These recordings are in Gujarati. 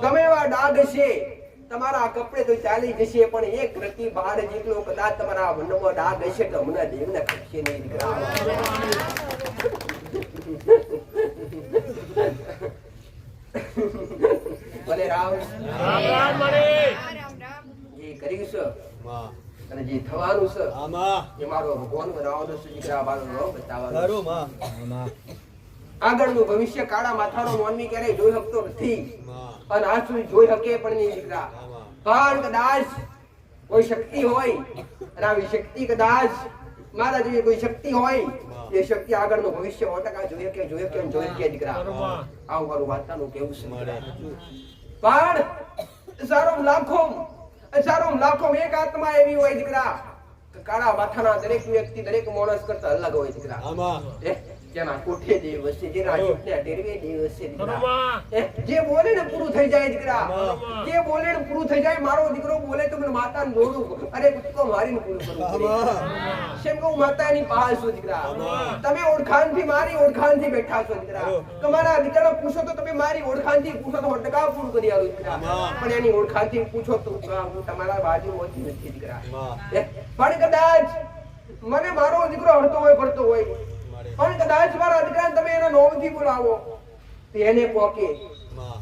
ગમે એવા ડાઘ છે તમારા કપડે તો ચાલી જશે પણ એક રતી બાર જેટલો કદાચ તમારા મનમાં ડાઘ હશે તો હમણાં દેવને ખપશે નહીં દીકરા ભલે રામ. રામ રામ જે કર્યું છે? અને જે થવાનું છે એ મારો ભગવાન બનાવવાનો છે દીકરા મારો બતાવવાનો માં આગળનું ભવિષ્ય કાળા માથાનો માનવી ક્યારેય જોઈ શકતો નથી. અને આજ સુધી જોઈ શકે પણ નહીં દીકરા. પણ કદાચ કોઈ શક્તિ હોય અને આવી શક્તિ કદાચ મારા જેવી કોઈ શક્તિ હોય એ શક્તિ આગળનું ભવિષ્ય સો ટકા જોઈએ કે જોઈએ કે જોઈએ કે દીકરા. આવું મારું વાર્તાનું કેવું છે. પણ સારો લાખો સારો લાખો એક આત્મા એવી હોય દીકરા કાળા માથાના દરેક વ્યક્તિ દરેક માણસ કરતા અલગ હોય દીકરા. આમાં એ, જેના કોઠે દેવ હશે જેના ચૂંટણા ટેરવે દેવ હશે દીકરા. બરોબર. એ, જે બોલે ને પૂરું થઈ જાય દીકરા. જે બોલે ને પૂરું થઈ જાય મારો દીકરો બોલે તો મને માતાને દોડું અરે કૂદકો મારીને પૂરું કરવું પડે. કે હું માતાની પાસે છું દીકરા. આમાં. તમે ઓળખાણથી મારી ઓળખાણથી બેઠા છો દીકરા. તમારા દીકરાને પૂછો તો તમે મારી ઓળખાણથી પૂછો તો ટકા પૂરું કરી આલું દીકરા. પણ એની ઓળખાણથી પૂછો તો હું તમારા બાજુ હોતી નથી દીકરા. પણ કદાચ મને મારો દીકરો હડતો હોય પડતો હોય. પણ કદાચ મારા દીકરાને તમે એના નોમથી બોલાવો. તો એને પોકે.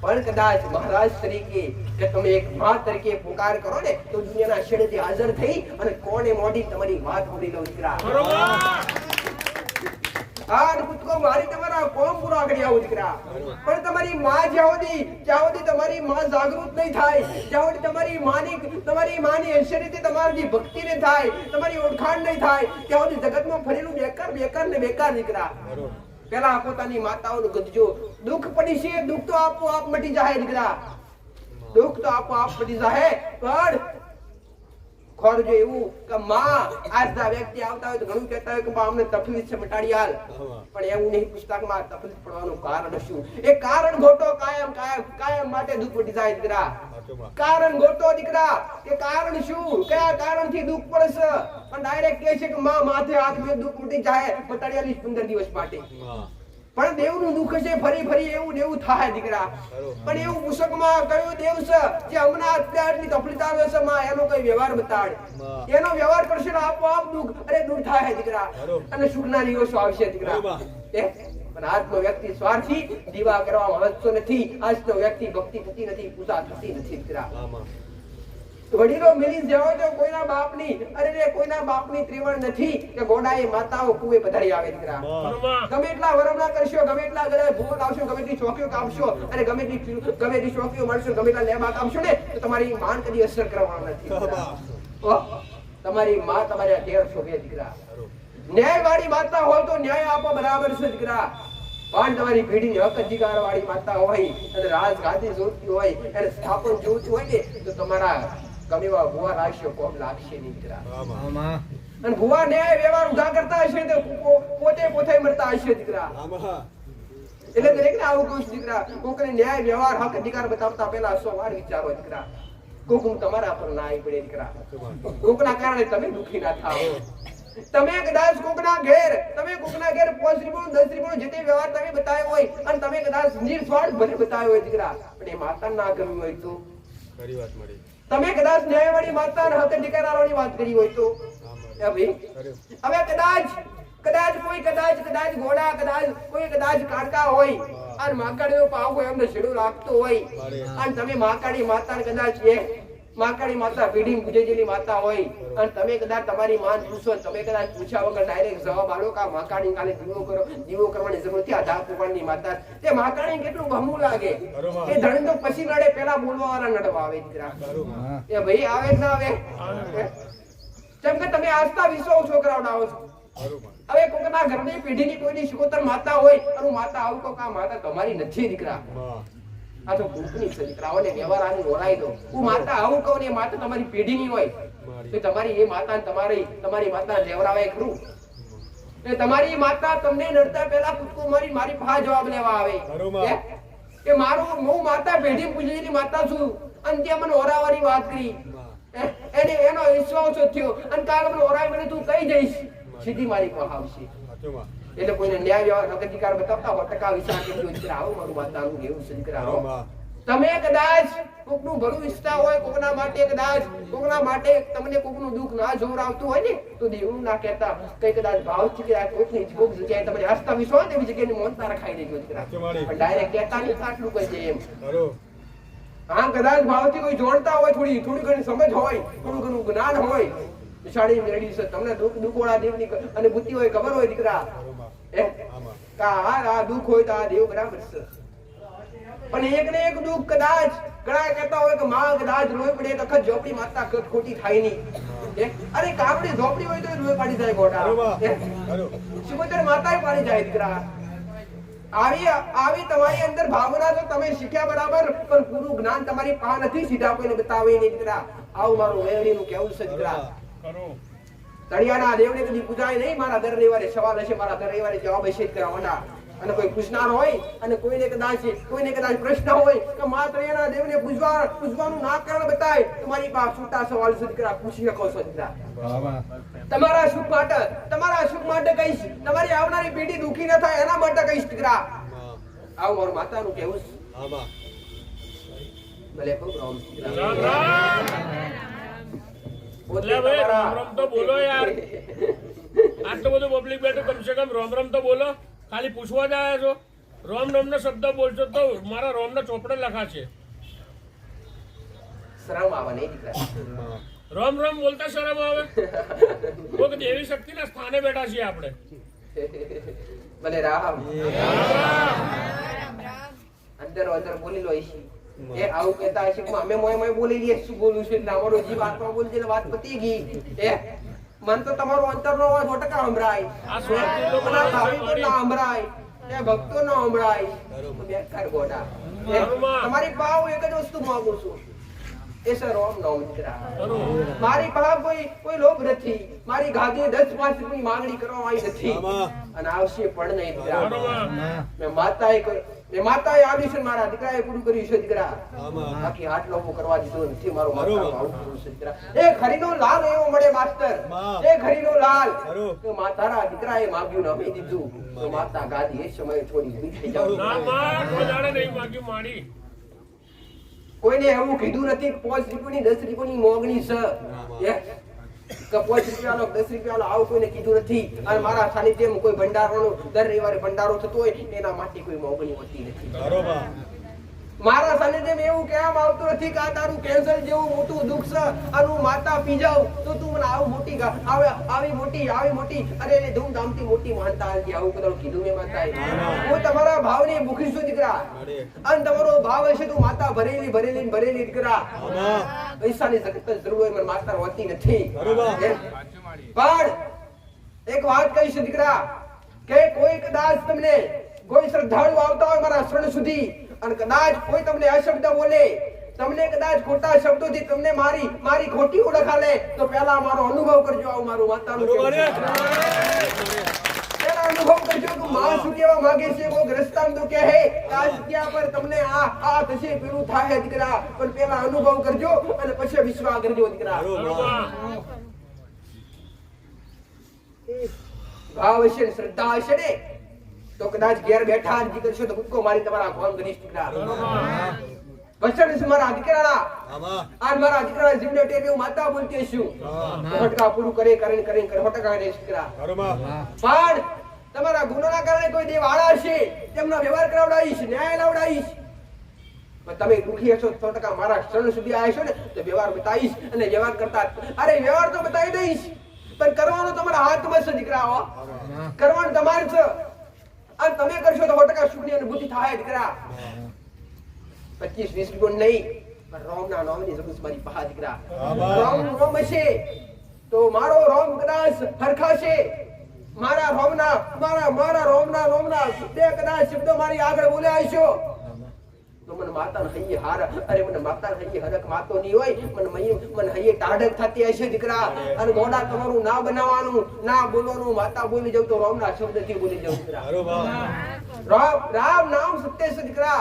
પણ કદાચ મહારાજ તરીકે કે તમે એક માં તરીકે પુકાર કરો ને તો દુનિયાના છેડેથી હાજર થઈ અને કોને મોઢી તમારી વાત બોલી લો દીકરા? હા કૂદકો મારી તમારા કોમ પૂરો આગળ આવું, દીકરા. પણ તમારી માં જ્યાં સુધી તમારી માં જાગૃત નહીં થાય જ્યાં તમારી માની તમારી માની ઐશ્વર્યથી તમારી ભક્તિ નહીં થાય, તમારી ઓળખાણ નહીં થાય ત્યાં જગતમાં ફરેલું બેકાર બેકાર ને બેકાર, દીકરા. પેલા પોતાની માતાઓનું ગજજો દુઃખ પડી છે, દુઃખ તો આપોઆપ મટી જાય દીકરા. દુઃખ તો આપો આપ મટી જાય પણ ખોરજો એવું કે માં આજના વ્યક્તિ આવતા હોય તો ઘણું કહેતા હોય કે માં અમને તકલીફ છે મટાડી હાલ. પણ એવું નહીં પુસ્તકમાં તકલીફ પડવાનું કારણ શું? એ કારણ ગોતો કાયમ કાયમ કાયમ માટે દુઃખ મટી જાય દીકરા. કારણ ગોટો દીકરા. કે કારણ શું? કયા કારણથી દુઃખ પડશે? પણ ડાયરેક્ટ કહે છે કે માં માથે હાથ મેં દુઃખ મટી જાય મટાડિયાલીસ પંદર દિવસ માટે. પણ દેવનું દુઃખ છે ફરી ફરી એવું ને એવું થાય દીકરા. પણ એવું પુસ્તકમાં કયું દેવ છે જે હમણાં અત્યારની તકલીફ આવે છે માં એનો કઈ વ્યવહાર બતાડ. એનો વ્યવહાર કરશે ને આપોઆપ દુઃખ અરે દૂર થાય દીકરા. અને સુખના દિવસો આવશે દીકરા. પણ આજનો વ્યક્તિ સ્વાર્થી દીવા કરવા હસતો નથી. આજનો વ્યક્તિ ભક્તિ થતી નથી પૂજા થતી નથી દીકરા. વડીલો મિલી જવા જો કોઈના બાપની અરે રે કોઈના બાપની ત્રિવણ નથી કે ગોડાએ માતાઓ કુએ પધારી આવે દીકરા. ગમે એટલા વરમણા કરશો ગમે એટલા ગળે ભૂલ આવશો ગમે એટલી ચોકીઓ કાપશો અને ગમે એટલી ગમે એટલી ચોકીઓ મળશો ગમે એટલા લેબા કાપશો ને તો તમારી માન કદી અસર કરવાનો નથી તમારી માં તમારે ઘેર શોભે દીકરા. ન્યાય વાળી માતા હોય તો ન્યાય આપો બરાબર છે દીકરા. પણ તમારી પેઢી હક અધિકાર વાળી માતા હોય અને રાજ ગાદી જોતી હોય અને સ્થાપન જોતું હોય ને તો તમારા ગમે એવા ભુવા રાશિઓ કોમ લાગશે નહીં દીકરા અને ભુવા ન્યાય વ્યવહાર ઉધા કરતા હશે તો પોતે પોતે મરતા હશે દીકરા. એટલે દરેકને આવું કહું છું દીકરા કોકને ન્યાય વ્યવહાર હક અધિકાર બતાવતા પહેલા સો વાર વિચારો દીકરા. કોક તમારા પર ના આવી પડે દીકરા. કોકના કારણે તમે દુખી ના થાઓ. તમે કદાચ કોકના ઘેર તમે કોકના ઘેર પાંચ રૂપિયો દસ રૂપિયો જે તે વ્યવહાર તમે બતાવ્યો હોય અને તમે કદાચ નિર્સ્વાર્થ ભલે બતાવ્યો હોય દીકરા. પણ એ માતા ના ગમ્યું હોય તો? ખરી વાત મળી તમે કદાચ ન્યાયવાળી માતા અને હક અધિકારવાળી વાત કરી હોય તો? હવે કદાચ કદાચ કોઈ કદાચ કદાચ ઘોડા કદાચ કોઈ કદાચ કાઢતા હોય અને માકાડીનો પાવ હોય એમને શેડું રાખતો હોય. અને તમે માકાડી માતાને કદાચ એ માકાડી માતા પીઢી ગુજેજેલી માતા હોય. અને તમે કદાચ તમારી માન પૂછો તમે કદાચ પૂછ્યા વગર ડાયરેક્ટ જવાબ આલો કે આ કાલે દીવો કરો. દીવો કરવાની જરૂર નથી આ પુરાણની માતા તે માકાડી કેટલું બહુ લાગે. એ ધણી તો પછી નડે પેલા બોલવા વાળા નડવા આવે એ ભાઈ આવે ના આવે? જેમ કે તમે આસ્થા વિશ્વ છોકરાઓડાવો છો. હવે કોકના ઘરની પેઢીની કોઈની શિકોતર માતા હોય અને માતા આવું કહો કે માતા તમારી નથી દીકરા આ તો ભૂખની છે દીકરાઓને વ્યવહાર આને રોલાઈ દો. હું માતા આવું કહું ને માતા તમારી પેઢીની હોય. તો તમારી એ માતા તમારી તમારી માતા લેવરાવાય ખરું. એ તમારી માતા તમને નડતા પહેલા કૂદકો મારી મારી પા જવાબ લેવા આવે. કે મારું હું માતા પેઢી પૂજેલી માતા છું. અને ત્યાં મને ઓરાવાની વાત કરી? એને એનો વિશ્વાસ થયો. અને કાલ મને ઓરાય મને તું કઈ જઈશ સીધી મારી પાસે આવશે. એટલે કોઈને ન્યાય વ્યવહાર હક અધિકાર બતાવતા હોય ટકા વિચાર કરજો દીકરા આવો મારું માતાનું એવું છે દીકરા આવો. તમે કદાચ કોકનું ભલું ઈચ્છતા હોય કોકના માટે કદાચ કોકના માટે તમને કોકનું દુઃખ ના જોવરાવતું હોય ને તો દેવનું ના કહેતા. કઈ કદાચ ભાવથી કે કોકની કોક જગ્યાએ તમારી હસતા વિશ્વાસ ને એવી જગ્યાએ મોનતા રખાઈ દેજો દીકરા. પણ ડાયરેક્ટ કહેતા નહીં આટલું કહી દે એમ. આમ કદાચ ભાવથી કોઈ જોડતા હોય થોડી થોડી ઘણી સમજ હોય થોડું ઘણું જ્ઞાન હોય વિશાળી મેળી છે. તમને દુઃખ દુઃખવાળા દેવની અને બુદ્ધિ હોય ખબર હોય દીકરા? આ દુઃખ હોય તો આ દેવ બરાબર છે. પણ એક ને એક દુઃખ કદાચ ઘણા કહેતા હોય કે માં કદાચ રોઈ પડે તો ખત ઝોપડી માતા ખત ખોટી થાય નહીં. અરે કાપડી ઝોપડી હોય તો રોઈ પાડી જાય ગોટા. એ? માતા પાડી જાય દીકરા. આવી આવી તમારી અંદર ભાવના તો તમે શીખ્યા બરાબર પણ પૂરું જ્ઞાન તમારી પા નથી સીધા કોઈને બતાવે નહીં દીકરા. આવું મારું વેવડીનું કેવું છે દીકરા. તળિયાના દેવને કદી પૂજાય નહીં? મારા દર રવિવારે સવાલ હશે મારા દર રવિવારે જવાબ હશે કરવાના અને કોઈ પૂછનાર હોય અને કોઈને કદાચ કોઈને કદાચ પ્રશ્ન હોય કે મા તળિયાના દેવને પૂજવા પૂજવાનું ના કારણ બતાય તમારી પાસે છૂટા સવાલ છે પૂછી શકો છો તમારા સુખ માટે તમારા સુખ માટે કહીશ. તમારી આવનારી પેઢી દુખી ન થાય એના માટે કહીશ દીકરા આવું મારું માતાનું કહેવું છે. ભલે ખૂબ રામ. રામ. રામ રામ રામ તો બોલો યાર. આટલું બધું પબ્લિક બેઠું કમસે કમ રોમ રોમ તો બોલો. ખાલી પૂછવા જ આવ્યા છો. રોમ રોમ નો શબ્દ બોલશો તો મારા રોમ ના ચોપડે લખાશે શરમ આવે નહીં દીકરા. રોમ રોમ બોલતા શરમ આવે? કોઈક દેવી શક્તિના સ્થાને બેઠા છીએ આપણે. ભલે રામ. અંદર અંદર બોલી લો ઈશી. એ આવું કહેતા હશે અમે મોય મોય બોલી લઈએ શું બોલું છું? એટલે અમારો જીવ આત્મા બોલી એટલે વાત પતી ગઈ. એ મન તો તમારો અંતરનો અવાજ ઓટકા ટકા સંભળાય. આ તમારા ભાવિકો ના સંભળાય. એ ભક્તો ના સંભળાય બેકાર ગોડા. તમારી પાવ એક જ વસ્તુ માંગુ છું. એ સર ઓમ નામ દીકરા મારી પાસે કોઈ કોઈ લોભ નથી. મારી ગાદી દસ પાંચ રૂપિયાની માંગણી કરવામાં આવી નથી. અને આવશે પણ નહીં બરોબર મેં માતાએ કોઈ- મેં માતાએ આપ્યું મારા દીકરાએ પૂરું કર્યું છે દીકરા. બાકી આટલો હું કરવા દીધો નથી મારો માતા છે દીકરા. એ ખરીનો લાલ એવો મળે માસ્ટર એ ખરીનો લાલ. કે માતારા દીકરાએ માગ્યું ન અમે દીધું. તો માતા ગાદી એ સમયે થોડી ઊભી થઈ જાવ. ના માં કોઈ દાડે નહીં માગ્યું મારી કોઈને એવું કીધું નથી પોચ રીપોની દસ રીપોની મોગણી છે. એ, કે પાંચ રૂપિયાનો, દસ રૂપિયાનો આવું કોઈને કીધું નથી. અને મારા સાનિધ્યમાં કોઈ ભંડારોનો, દર રવિવારે ભંડારો થતો હોય એના માટે કોઈ મોગણી હોતી નથી. બરોબર. મારા સાનિધ્યમાં એવું કહેવામાં આવતું નથી કે આ તારું કેન્સર જેવું મોટું દુઃખ છે આનું માતા પી તો તું મને આવું મોટી આવે આવી મોટી આવી મોટી અરે રે ધૂમધામથી મોટી માનતા હતી આવું કદાચ કીધું મેં માતા હું તમારા ભાવને ભૂખી છું દીકરા. અને તમારો ભાવ હશે તું માતા ભરેલી ભરેલી ભરેલી દીકરા. પૈસાની સખત જરૂર મને માતા હોતી નથી. પણ એક વાત કહીશ દીકરા કે કોઈ કદાચ તમને કોઈ શ્રદ્ધાળુ આવતા હોય મારા શરણ સુધી અને કદાચ કોઈ તમને અશબ્દ બોલે તમને કદાચ ખોટા શબ્દોથી તમને મારી મારી ખોટી ઓળખ આલે તો પહેલા મારો અનુભવ કરજો આવું મારું માતાનું છે. છે. પહેલા અનુભવ કરજો કે માં શું કહેવા માંગે છે કોઈ રસ્તામાં તો કહે આ જગ્યા પર તમને આ આ થશે પેલું થાય દીકરા પણ પહેલા અનુભવ કરજો અને પછી વિશ્વાસ કરજો દીકરા ભાવ હશે ને શ્રદ્ધા હશે ને તો કદાચ ઘેર બેઠા જ કરશો તો કૂદકો મારી તમારા ભોન ગણેશ દીકરા વચન છે મારા દીકરાના. આમાં. મારા દીકરાના જીવને ટેકે હું માતા બોલતી છું હટકા પૂરું કરે કરીને કરીને કરે હટકા કરે દીકરા. પણ તમારા ગુનાના કારણે કોઈ દેવ આળા તેમનો વ્યવહાર કરાવડાવીશ ન્યાય લાવડાવીશ. તમે દુખી હશો સો ટકા મારા શરણ સુધી આવ્યા ને તો વ્યવહાર બતાવીશ અને વ્યવહાર કરતા અરે વ્યવહાર તો બતાવી દઈશ. પણ કરવાનો તમારા હાથમાં છે દીકરા કરવાનું તમારે છે. અને તમે કરશો તો સો ટકા સુખની અનુભૂતિ થાય દીકરા પચીસ વીસ ગુણ નહીં પણ રોમના નોમની જરૂર મારી પહા દીકરા. રોમ રોમ હશે તો મારો રોમ કદાચ હરખાશે. મારા રોમના મારા મારા રોમના રોમના બે કદાચ શબ્દો મારી આગળ બોલ્યા હશો. તો મને માતાને હૈયે હાર. અરે મને માતાને હૈયે હરખ માતો નહીં હોય. મને મય- મને હૈયે ટાઢક થતી હશે દીકરા. અને મોઢા તમારું ના બનાવવાનું ના બોલવાનું માતા બોલી જાવ તો રોમના શબ્દથી બોલી જાવ રામ રામ નામ સત્ય છે દીકરા.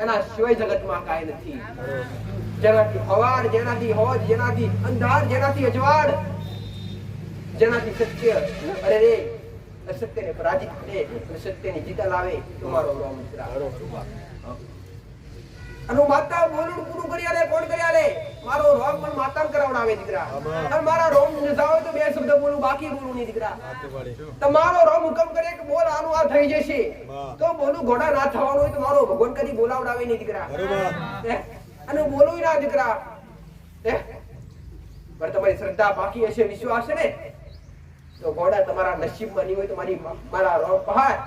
એના સિવાય જગતમાં કાંઈ નથી. જેનાથી હવાડ જેનાથી હોજ જેનાથી અંધાર જેનાથી અજવાળ જેનાથી સત્ય. અરે રે અસત્યને પરાજિત કરે અને સત્યની જીત લાવે તમારો રામ દીકરા. અને માતા બોલું પૂરું કરી આલે કોણ કરી આલે? મારો રોગ પણ માતા કરાવડાવે દીકરા. અને મારા રોમ ને તો બે શબ્દ બોલું બાકી બોલું નહીં દીકરા. તમારો રોમ હુકમ કરે કે બોલ આનું આ થઈ જશે. તો બોલું ઘોડા ના થવાનું હોય તો મારો ભગવાન કદી બોલાવડાવે નહીં દીકરા. અને બોલું ના દીકરા. પણ તમારી શ્રદ્ધા બાકી હશે વિશ્વાસ છે ને? તો ઘોડા તમારા નસીબમાં નહીં હોય તો મારી મારા રોમ પહાડ.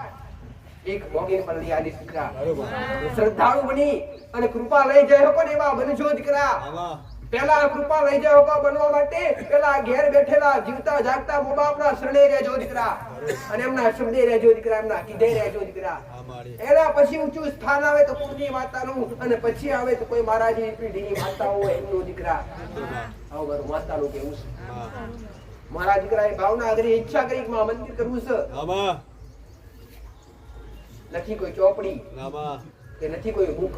એક મોગીન પણ લઈ દીકરા. શ્રદ્ધાળુ બની અને કૃપા લઈ જાય હકો એવા બનજો દીકરા. પેલા કૃપા લઈ જાય હકો બનવા માટે. પેલા ઘેર બેઠેલા જીવતા જાગતા મો બાપના શરણે રહેજો દીકરા. અને એમના શબ્દે રહેજો દીકરા એમના કીધે રહેજો દીકરા. એના પછી ઊંચું સ્થાન આવે તો પૂર્ણી માતાનું અને પછી આવે તો કોઈ મહારાજી પેઢીની માતા હોય એમનો દીકરા. આવું મારું માતાનું કેવું છે. મારા દીકરાએ ભાવના કરી ઈચ્છા કરી કે મંદિર કરવું છે. નથી કોઈ ચોપડી કે નથી કોઈ બુક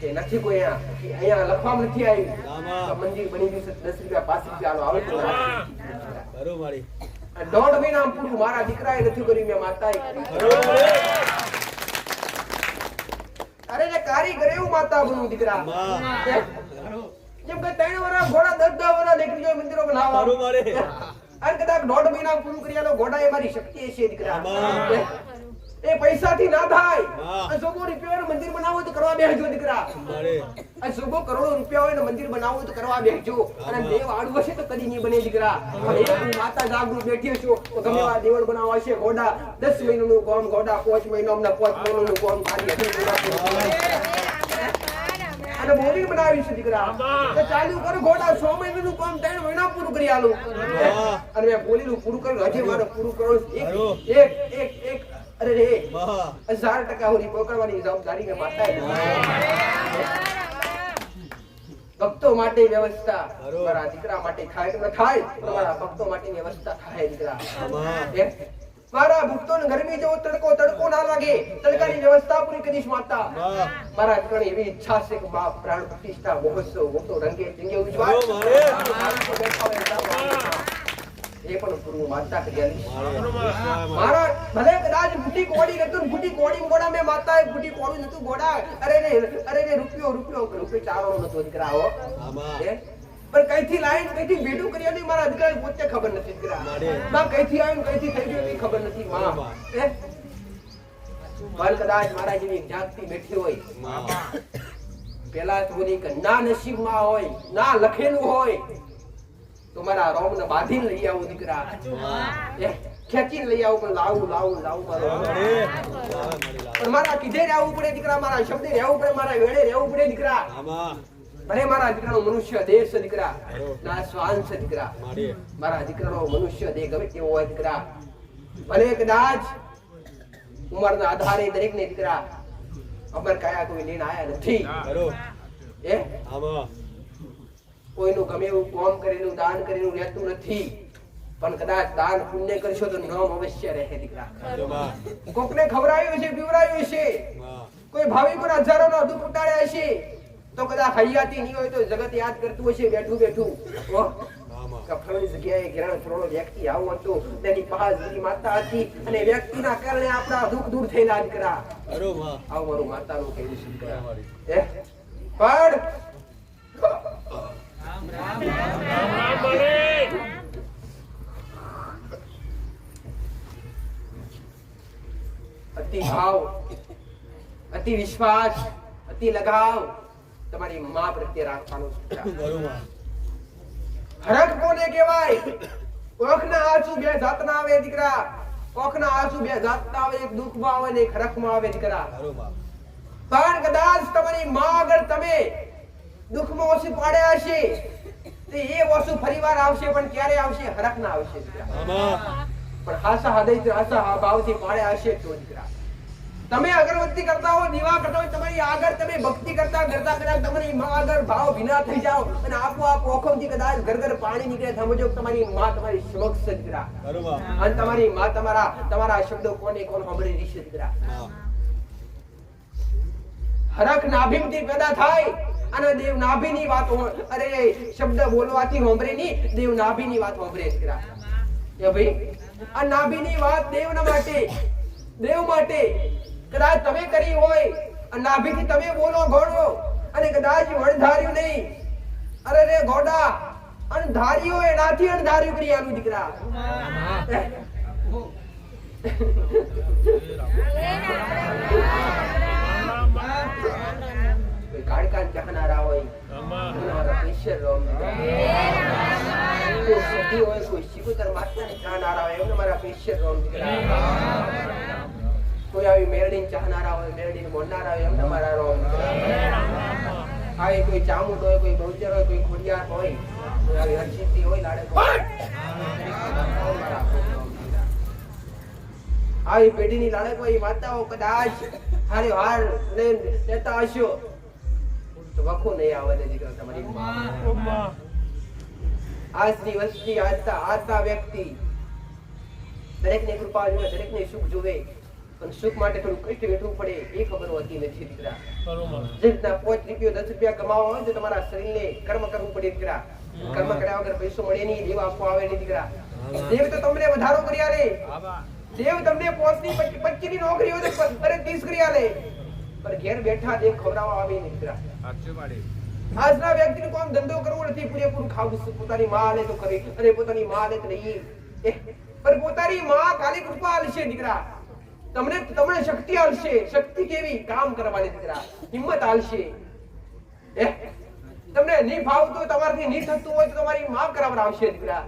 કે નથી કોઈ અહીંયા લખવામાં નથી આવ્યું મંદિર બની ગયું દસ રૂપિયા પાંચ રૂપિયા આવે બરોબર દોઢ મહિના પૂરું મારા દીકરાએ નથી કર્યું મેં માતાએ અરે જે કારીગર એવું માતા બનવું દીકરા જેમ કે ત્રણ વરા ઘોડા દસ દસ વર્ષ દીકરીઓ મંદિરો બનાવવા અને કદાચ દોઢ મહિના પૂરું કરી આલો ઘોડા એ મારી શક્તિ છે દીકરા. એ પૈસાથી ના થાય. સોગો રૂપિયા મંદિર બનાવવું તો કરવા બેસજો દીકરા. મારી સોગો કરોડો રૂપિયા હોય ને મંદિર બનાવવું તો કરવા બેસજો. અને દેવ આડું હશે તો કદી નહીં બને દીકરા. પણ માતા જાગૃત બેઠી છો તો ગમે એવા દેવળ બનાવવા છે ઘોડા દસ મહિનાનું કોમ ઘોડા પાંચ મહિના અમને પાંચ મહિનાનું કોમ ખાલી અને બોલી બનાવી છે દીકરા. તો ચાલુ કરો ઘોડા સો મહિનાનું કામ ત્રણ મહિના પૂરું કરી આલું. અને મેં બોલીનું પૂરું કર્યું હજી મારે પૂરું કરો. એક એક એક એક અરે રે હજાર ટકા હોરી પકડવાની જવાબદારી મેં માતાએ ભક્તો માટે વ્યવસ્થા. તમારા મારા દીકરા માટે થાય કે ન થાય તમારા ભક્તો માટે વ્યવસ્થા થાય દીકરા? મારા ભક્તોને ગરમી જેવો તડકો તડકો ના લાગે. તડકાની વ્યવસ્થા પૂરી કરીશ માતા. મારા ઘણી એવી ઈચ્છા છે કે બાપ પ્રાણ પ્રતિષ્ઠા મહોત્સવ મોટો રંગે ચંગે ઉજવાય. એ પણ ગુરુ માતા કરી મારા ભલે કદાચ ગુટી કોડી નતું ગુટી કોડી ગોડા માતા એ ગુટી કોડી નતું ગોડા. અરે ને અરે ને રૂપિયો રૂપિયો રૂપિયો ચાવવાનો નતો દીકરા. હે? પણ કઈથી લાઈન કઈથી ભેડું કરી આલી મારા દીકરાને પોતે ખબર નથી દીકરા. માં કઈ કઈથી આવ્યું કઈથી થઈ ગયું ખબર નથી. માં પણ કદાચ મારા જેવી જાતથી જાગતી બેઠી હોય. પેલા તો બોલી કે ના નસીબમાં હોય ના લખેલું હોય. તો મારા રોમને બાંધીને લઈ આવો દીકરા? ખેંચીને લઈ આવું પણ લાવું લાવું લાવું મારો. પણ મારા કીધે રહેવું પડે દીકરા મારા શબ્દે રહેવું પડે મારા વેળે રહેવું પડે દીકરા. ભલે મારા દીકરાનો મનુષ્ય દેહ છે દીકરા ના શ્વાન છે દીકરા મારી. દીકરાનો મનુષ્ય દેહ ગમે તેવો હોય દીકરા ભલે કદાચ ઉંમરના આધારે દરેક ને દીકરા અમર કયા કોઈ લઈને આયા નથી એ આમાં. કોઈનું ગમે એવું કોમ કરેલું દાન કરેલું રહેતું નથી પણ કદાચ દાન પુણ્ય કરશો તો નામ અવશ્ય રહે દીકરા કોકને ખવડાવ્યું છે પીવડાવ્યું છે. કોઈ હજારો નો દુઃખ ઉતાર્યા છે તો કદાચ હૈયાતી નહીં હોય તો જગત યાદ કરતું હશે બેઠું બેઠું હો? આમાં. કે ફલાણી જગ્યાએ કિરણ થોડો વ્યક્તિ આવું હતું તેની પાસે માતા હતી અને વ્યક્તિના કારણે આપણા દુઃખ દૂર થયેલા દીકરા. આવું મારું માતાનું કહેવું છે? પણ. અતિ ભાવ, અતિ વિશ્વાસ, અતિ લગાવ તમારી મા પ્રત્યે રાખવાનો. હરખ કોને કહેવાય કોખના આંસુ જાતના આવે દીકરા કોખના આંસુ બે જાતના આવે આવે ને એક હરખમાં. પણ કદાચ તમારી માં આગળ તમે દુઃખમાં ઓછું પાડ્યા હશે. તો એ ઓછું ફરીવાર આવશે પણ ક્યારે આવશે હરખના આવશે પણ હાસા હૃદય હાસા ભાવથી પાડ્યા હશે તો દીકરા. તમે અગરબત્તી કરતા હો દીવા કરતા હોય તમારી આગળ તમે ભક્તિ કરતા કરતા કદાચ તમારી માં આગળ ભાવ ભીના થઈ જાઓ અને આપોઆપ ઓખમથી કદાચ ઘર ઘર પાણી નીકળે સમજો તમારી માં તમારી સમક્ષ દીકરા. અને તમારી માં તમારા તમારા શબ્દો કોને કોણ સાંભળી રહી છે દીકરા. હરખ નાભીમથી પેદા થાય અને દેવ નાભીની વાત હો- અરે શબ્દ બોલવાથી હોંભરે ની દેવ નાભીની વાત હોંભરે દીકરા એ ભાઈ આ નાભીની વાત દેવના માટે દેવ માટે. કદાચ તમે કરી હોય અને નાભીથી તમે બોલો ઘોડો અને કદાચ વણધાર્યું નહીં. અરે રે ઘોડા અણધાર્યો એનાથી અણધાર્યું કરી આનું દીકરા. કોઈ કાળકાન ચાહનારા હોય આમાં. રોમ કોઈ સતી હોય કોઈ શિકોતર માતાને ચાહનારા હોય એમને મારા રોમ. કોઈ આવી મેરડીને ચાહનારા હોય મેરડીને મોડનારા હોય એમને મારા રોમ આવી કોઈ ચામુંડ હોય કોઈ બહુચર હોય કોઈ ખોડિયાર હોય કોઈ આવી હરસિદ્ધિ હોય લાડે આવી પેઢીની લાડક હોય એ માતાઓ કદાચ હારે હાર લેતા હશો તો વખો નહીં આવે ને દીકરા તમારી આમાં આજની વસ્તી આજતા આજતા વ્યક્તિ. દરેકની કૃપા જોવે દરેકને સુખ જોવે. પણ સુખ માટે થોડું કષ્ટ વેઠવું પડે એ ખબર હોતી નથી દીકરા. જે રીતના પાંચ રૂપિયા દસ રૂપિયા કમાવા હોય તો તમારા શરીરને કર્મ કરવું પડે દીકરા. કર્મ કર્યા વગર પૈસો મળે નહીં દેવ આપવા આવે નહીં દીકરા. દેવ તો તમને વધારો કરી આલે દેવ તમને પોસની પચીસની નોકરી હોય તો ત્રીસ કરી આલે પણ ઘેર બેઠા દેવ ખવડાવવા આવે નહીં દીકરા. આજના વ્યક્તિને કોમ ધંધો કરવો નથી પૂરેપૂરું ખાવું છે. પોતાની માં આલે તો કરી અને પોતાની માં આલે તો નહીં. પણ પોતાની માં કાલી કૃપા આલશે દીકરા. તમને તમને શક્તિ આલશે શક્તિ કેવી? કામ કરવાની દીકરા. હિંમત આલશે તમને નહીં ફાવતો તમારથી નહીં થતું હોય તો તમારી માં કરાવડાવશે દીકરા.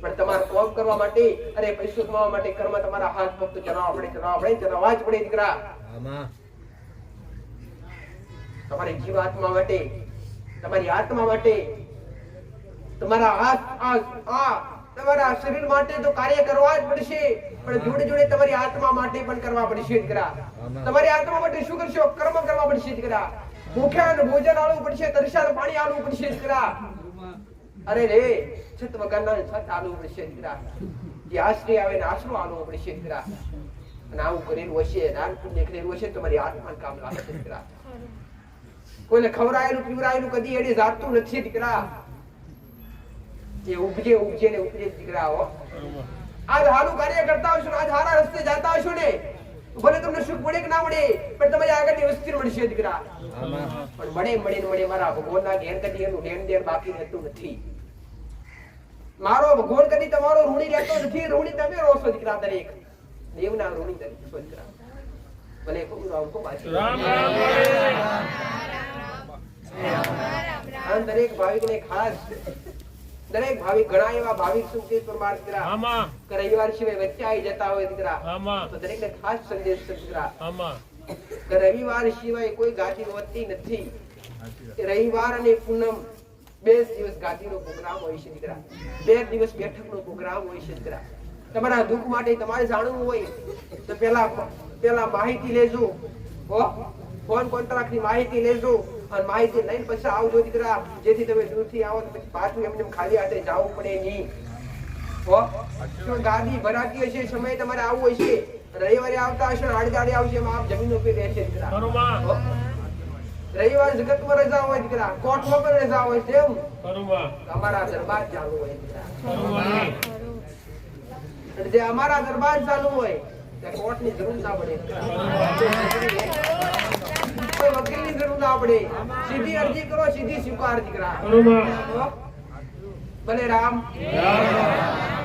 પણ તમારે કોમ કરવા માટે અને પૈસો કમાવા માટે કર્મ તમારા હાથ પગ તો ચલાવવા પડે ચલાવવા પડે ચલાવવા જ પડે દીકરા. આમાં તમારી જીવાત્મા માટે તમારી આત્મા માટે તમારા આ આ તમારા શરીર માટે તો કાર્ય કરવા જ પડશે પણ જોડે જોડે તમારી આત્મા માટે પણ કરવા પડશે દીકરા તમારી આત્મા માટે શું કરશો? કર્મ કરવા પડશે દીકરા ભૂખ્યા ભોજન આલવું પડશે તરસ્યા પાણી આલવું પડશે દીકરા અરે રે છત વગરના છત આલવું પડશે દીકરા જે આશ્રય આવે ને આશરો આલવો પડશે દીકરા અને આવું કરેલું હશે દાન પુણ્ય કરેલું હશે તમારી આત્મા કામ લાગશે દીકરા કોઈને ખવડાયેલું પીવડાયેલું કદી એડી જાતું નથી દીકરા. એ ઉપજે ઉપજે ને ઉપજે દીકરા હો આજ હારું કાર્ય કરતા હશો આજ હારા રસ્તે જતા હશો ને ભલે તમને સુખ મળે કે ના મળે, પણ તમારી આગળની વસ્તી મળશે દીકરા. પણ મળે મળે ને મળે મારા ભગવાનના ઘેર કદી એનું લેણ દેણ બાકી રહેતું નથી. મારો ભગવાન કદી તમારો ઋણી રહેતો નથી, ઋણી તમે રહો છો દીકરા દરેક. દેવના ઋણી તરીકે છો દીકરા. ભલે ખૂબ રામ કો પાછી. રામ રામ. અને દરેક ભાવિકને ખાસ દરેક ભાવિક ઘણા એવા ભાવિક શું પ્રમાણ દીકરા આમાં. કે રવિવાર સિવાય વચ્ચે આવી જતા હોય દીકરા. આમાં. તો દરેકને ખાસ સંદેશ છે દીકરા. કે રવિવાર સિવાય કોઈ ગાદી હોતી નથી. રવિવાર અને પૂનમ બે દિવસ ગાદીનો પ્રોગ્રામ હોય છે દીકરા. બે દિવસ દિવસ બેઠકનો પ્રોગ્રામ હોય છે દીકરા. તમારા દુઃખ માટે તમારે જાણવું હોય તો પેલા પેલા માહિતી લેજો. ફોન કોન્ટ્રાક્ટની માહિતી લેજો. અને માહિતી લઈને પછી આવજો દીકરા જેથી તમે દૂરથી આવો તો પછી પાછું એમને એમ ખાલી હાથે જવું પડે નહીં. ગાડી ગાદી ભરાતી હશે સમય તમારે આવવું હશે. રવિવારે આવતા હશે ને આવશે એમાં આપ જમીન ઉપર રહેશે દીકરા. હો? જગતમાં રજા હોય દીકરા કોર્ટમાં પણ રજા હોય તેમ અમારા દરબાર ચાલુ હોય દીકરા. જે અમારા દરબાર ચાલુ હોય ત્યાં કોર્ટની જરૂર ના પડે. કોઈ વકીલની જરૂર ના પડે. સીધી અરજી કરો સીધી સ્વીકાર દીકરા. ભલે રામ. રામ.